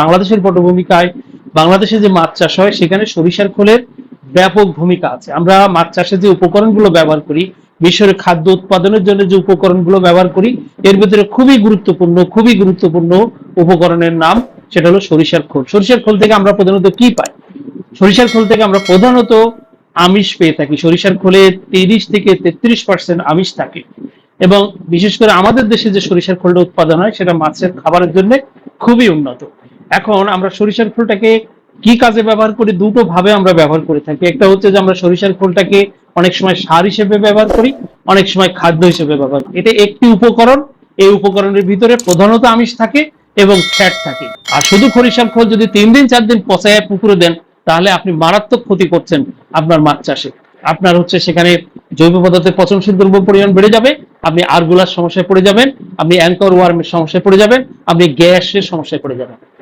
বাংলাদেশের পটভূমিকায় বাংলাদেশে যে মাছ চাষ হয়, সেখানে সরিষার খোলের ব্যাপক ভূমিকা আছে। আমরা মাছ চাষে যে উপকরণগুলো ব্যবহার করি, মিশরের খাদ্য উৎপাদনের জন্য যে উপকরণগুলো ব্যবহার করি, এর ভিতরে খুবই গুরুত্বপূর্ণ খুবই গুরুত্বপূর্ণ উপকরণের নাম সেটা হলো সরিষার খোল। সরিষার খোল থেকে আমরা প্রধানত কি পাই? সরিষার খোল থেকে আমরা প্রধানত আমিষ পেয়ে থাকি। সরিষার খোলে তিরিশ থেকে তেত্রিশ পার্সেন্ট আমিষ থাকে এবং বিশেষ করে আমাদের দেশে যে সরিষার খোলটা উৎপাদন হয়, সেটা মাছের খাবারের জন্য খুবই উন্নত। এখন আমরা সরিষার খোলটাকে কি কাজে ব্যবহার করি? দুটো ভাবে আমরা ব্যবহার করে থাকি। একটা হচ্ছে যে আমরা সরিষার খোলটাকে অনেক সময় সার হিসেবে ব্যবহার করি, অনেক সময় খাদ্য হিসেবে ব্যবহার করি। এটা একটি উপকরণ। এই উপকরণের ভিতরে প্রধানত আমিষ থাকে এবং ফ্যাট থাকে। আর শুধু সরিষার খোল যদি তিন দিন, চার দিন পচায় পুকুরে দেন, তাহলে আপনি মারাত্মক ক্ষতি করছেন আপনার মাছ চাষে। আপনার হচ্ছে সেখানে জৈব পদার্থের পচনশীল দ্রব্য পরিমাণ বেড়ে যাবে, আপনি আরগুলার সমস্যায় পড়ে যাবেন, আপনি অ্যাঙ্কর ওয়ার্মের সমস্যায় পড়ে যাবেন, আপনি গ্যাসের সমস্যায় পড়ে যাবেন।